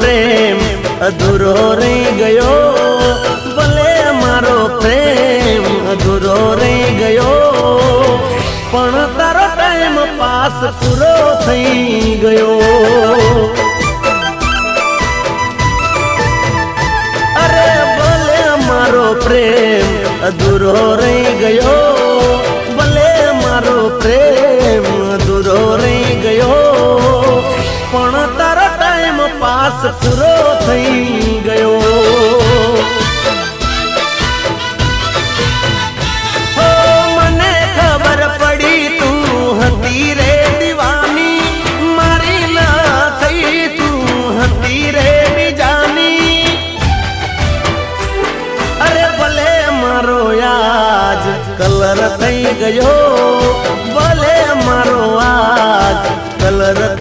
પ્રેમ અધૂરો રહી ગયો, ભલે મારો પ્રેમ અધૂરો રહી ગયો, પણ તારો ટાઈમ પાસ પૂરો થઈ ગયો. અરે ભલે મારો પ્રેમ અધૂરો રહી ગયો, ભલે મારો પ્રેમ માસ પૂરો થઈ ગયો. મને ખબર પડી તું હતી રે દીવાની. મારી ના થઈ તું હતી રે બીજાની. અરે ભલે ગયો.